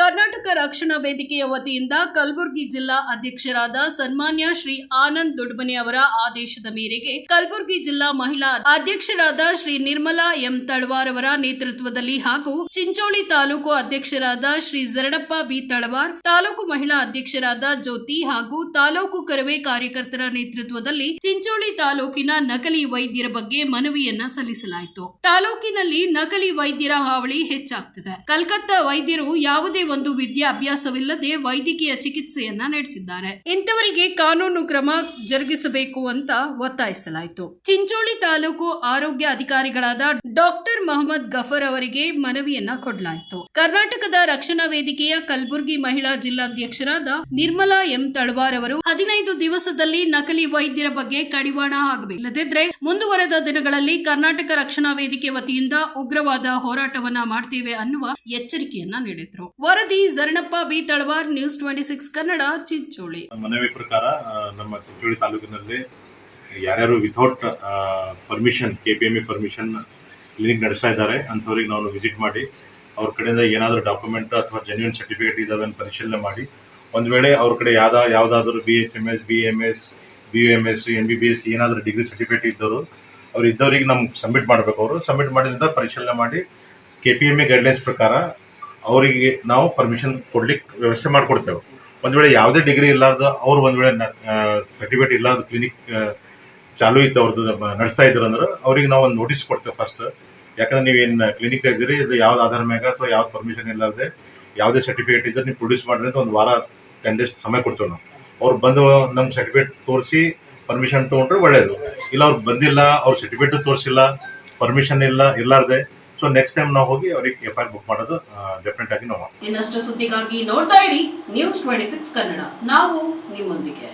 ಕರ್ನಾಟಕ ರಕ್ಷಣಾ ವೇದಿಕೆಯ ವತಿಯಿಂದ ಕಲಬುರಗಿ ಜಿಲ್ಲಾ ಅಧ್ಯಕ್ಷರಾದ ಸನ್ಮಾನ್ಯ ಶ್ರೀ ಆನಂದ್ ದೊಡ್ಮನಿ ಅವರ ಆದೇಶದ ಮೇರೆಗೆ ಕಲಬುರಗಿ ಜಿಲ್ಲಾ ಮಹಿಳಾ ಅಧ್ಯಕ್ಷರಾದ ಶ್ರೀ ನಿರ್ಮಲಾ ಎಂ ತಳವಾರ್ ಅವರ ನೇತೃತ್ವದಲ್ಲಿ ಹಾಗೂ ಚಿಂಚೋಳಿ ತಾಲೂಕು ಅಧ್ಯಕ್ಷರಾದ ಶ್ರೀ ಜರಡಪ್ಪ ಬಿ ತಳವಾರ್, ತಾಲೂಕು ಮಹಿಳಾ ಅಧ್ಯಕ್ಷರಾದ ಜ್ಯೋತಿ ಹಾಗೂ ತಾಲೂಕು ಕರವೇ ಕಾರ್ಯಕರ್ತರ ನೇತೃತ್ವದಲ್ಲಿ ಚಿಂಚೋಳಿ ತಾಲೂಕಿನ ನಕಲಿ ವೈದ್ಯರ ಬಗ್ಗೆ ಮನವಿಯನ್ನ ಸಲ್ಲಿಸಲಾಯಿತು. ತಾಲೂಕಿನಲ್ಲಿ ನಕಲಿ ವೈದ್ಯರ ಹಾವಳಿ ಹೆಚ್ಚಾಗ್ತಿದೆ. ಕಲ್ಕತ್ತಾ ವೈದ್ಯರು ಯಾವುದೇ ಒಂದು ವಿದ್ಯಾಭ್ಯಾಸವಿಲ್ಲದೆ ವೈದ್ಯಕೀಯ ಚಿಕಿತ್ಸೆಯನ್ನ ನಡೆಸಿದ್ದಾರೆ. ಇಂಥವರಿಗೆ ಕಾನೂನು ಕ್ರಮ ಜರುಗಿಸಬೇಕು ಅಂತ ಒತ್ತಾಯಿಸಲಾಯಿತು. ಚಿಂಚೋಳಿ ತಾಲೂಕು ಆರೋಗ್ಯ ಅಧಿಕಾರಿಗಳಾದ ಡಾಕ್ಟರ್ ಮೊಹಮ್ಮದ್ ಗಫರ್ ಅವರಿಗೆ ಮನವಿಯನ್ನ ಕೊಡಲಾಯಿತು. ಕರ್ನಾಟಕದ ರಕ್ಷಣಾ ವೇದಿಕೆಯ ಕಲಬುರಗಿ ಮಹಿಳಾ ಜಿಲ್ಲಾಧ್ಯಕ್ಷರಾದ ನಿರ್ಮಲಾ ಎಂ ತಳವಾರ್ ಅವರು ಹದಿನೈದು ದಿವಸದಲ್ಲಿ ನಕಲಿ ವೈದ್ಯರ ಬಗ್ಗೆ ಕಡಿವಾಣ ಆಗಬೇಕು ಮುಂದುವರೆದ ದಿನಗಳಲ್ಲಿ ಕರ್ನಾಟಕ ರಕ್ಷಣಾ ವೇದಿಕೆ ವತಿಯಿಂದ ಉಗ್ರವಾದ ಹೋರಾಟವನ್ನ ಮಾಡ್ತೇವೆ ಅನ್ನುವ ಎಚ್ಚರಿಕೆಯನ್ನ ನೀಡಿದ್ರು. ವರದಿ Jaranappa B Talwar, news twenty six Kannada, Chincholi. ಮನವಿ ಪ್ರಕಾರ ನಮ್ಮ ಚಿಂಚೋಳಿ ತಾಲೂಕಿನಲ್ಲಿ ಯಾರ್ಯಾರು ವಿಥೌಟ್ ಪರ್ಮಿಷನ್ ಕೆ ಪರ್ಮಿಷನ್ ಕ್ಲಿನಿಕ್ ನಡೆಸ್ತಾ ಇದ್ದಾರೆ, ಅಂಥವ್ರಿಗೆ ನಾವು ವಿಸಿಟ್ ಮಾಡಿ, ಅವ್ರ ಕಡೆಯಿಂದ ಏನಾದರೂ ಡಾಕ್ಯುಮೆಂಟ್ ಅಥವಾ ಜೆನ್ಯೂನ್ ಸರ್ಟಿಫಿಕೇಟ್ ಇದಾವೆ ಅಂತ ಪರಿಶೀಲನೆ ಮಾಡಿ. ಒಂದು ವೇಳೆ ಅವ್ರ ಕಡೆ ಯಾವ್ದ, ಯಾವುದಾದ್ರೂ B H M S B M S B U M S N B B S ಏನಾದರೂ ಡಿಗ್ರಿ ಸರ್ಟಿಫಿಕೇಟ್ ಇದ್ದವರು, ಅವ್ರು ಇದ್ದವ್ರಿಗೆ ನಮ್ಗೆ ಸಬ್ಮಿಟ್ ಮಾಡಬೇಕು. ಅವರು ಸಬ್ಮಿಟ್ ಮಾಡಿದ್ರಿಂದ ಪರಿಶೀಲನೆ ಮಾಡಿ K P M A guidelines ಪ್ರಕಾರ ಅವರಿಗೆ ನಾವು ಪರ್ಮಿಷನ್ ಕೊಡ್ಲಿಕ್ಕೆ ವ್ಯವಸ್ಥೆ ಮಾಡಿಕೊಡ್ತೇವೆ. ಒಂದು ವೇಳೆ ಯಾವುದೇ ಡಿಗ್ರಿ ಇಲ್ಲಾರ್ದು ಅವ್ರು ಒಂದು ವೇಳೆ ಸರ್ಟಿಫಿಕೇಟ್ ಇಲ್ಲಾರ್ದು ಕ್ಲಿನಿಕ್ ಚಾಲು ಇತ್ತು ಅವ್ರದ್ದು ನಡೆಸ್ತಾ ಇದ್ರು ಅಂದ್ರೆ ಅವ್ರಿಗೆ ನಾವು ಒಂದು ನೋಟಿಸ್ ಕೊಡ್ತೇವೆ ಫಸ್ಟ್ ಯಾಕಂದ್ರೆ ನೀವೇನು ಕ್ಲಿನಿಕ್ ಇದ್ದೀರಿ, ಇದು ಯಾವ್ದು ಆಧಾರ ಮ್ಯಾಗ ಅಥವಾ ಯಾವ್ದು ಪರ್ಮಿಷನ್ ಇಲ್ಲಾರ್ದೆ ಯಾವುದೇ ಸರ್ಟಿಫಿಕೇಟ್ ಇದ್ರೆ ನೀವು ಪ್ರೊಡ್ಯೂಸ್ ಮಾಡ್ರಿ ಅಂತ ಒಂದು ವಾರ ಟೆನ್ ಡೇಸ್ ಸಮಯ ಕೊಡ್ತೇವೆ ನಾವು. ಅವ್ರು ಬಂದು ನಮ್ಮ ಸರ್ಟಿಫಿಕೇಟ್ ತೋರಿಸಿ ಪರ್ಮಿಷನ್ ತೊಗೊಂಡ್ರೆ ಒಳ್ಳೇದು. ಇಲ್ಲ ಅವ್ರು ಬಂದಿಲ್ಲ, ಅವ್ರ ಸರ್ಟಿಫಿಕೇಟ್ ತೋರಿಸಿಲ್ಲ ಪರ್ಮಿಷನ್ ಇಲ್ಲ, ಇಲ್ಲಾರ್ದೆ ಸೊ ನೆಕ್ಸ್ಟ್ ಟೈಮ್ ನಾವು ಹೋಗಿ ಅವ್ರಿಗೆ ಎಫ್ ಐ ಬುಕ್ ಮಾಡೋದು ಡೆಫಿನೆಟ್ ಆಗಿ ನಾವು ಇನ್ನಷ್ಟು ಸುದ್ದಿಗಾಗಿ ನೋಡ್ತಾ ಇರಿ ನ್ಯೂಸ್ ಟ್ವೆಂಟಿ ಸಿಕ್ಸ್ ಕನ್ನಡ. ನಾವು ನಿಮ್ಮೊಂದಿಗೆ.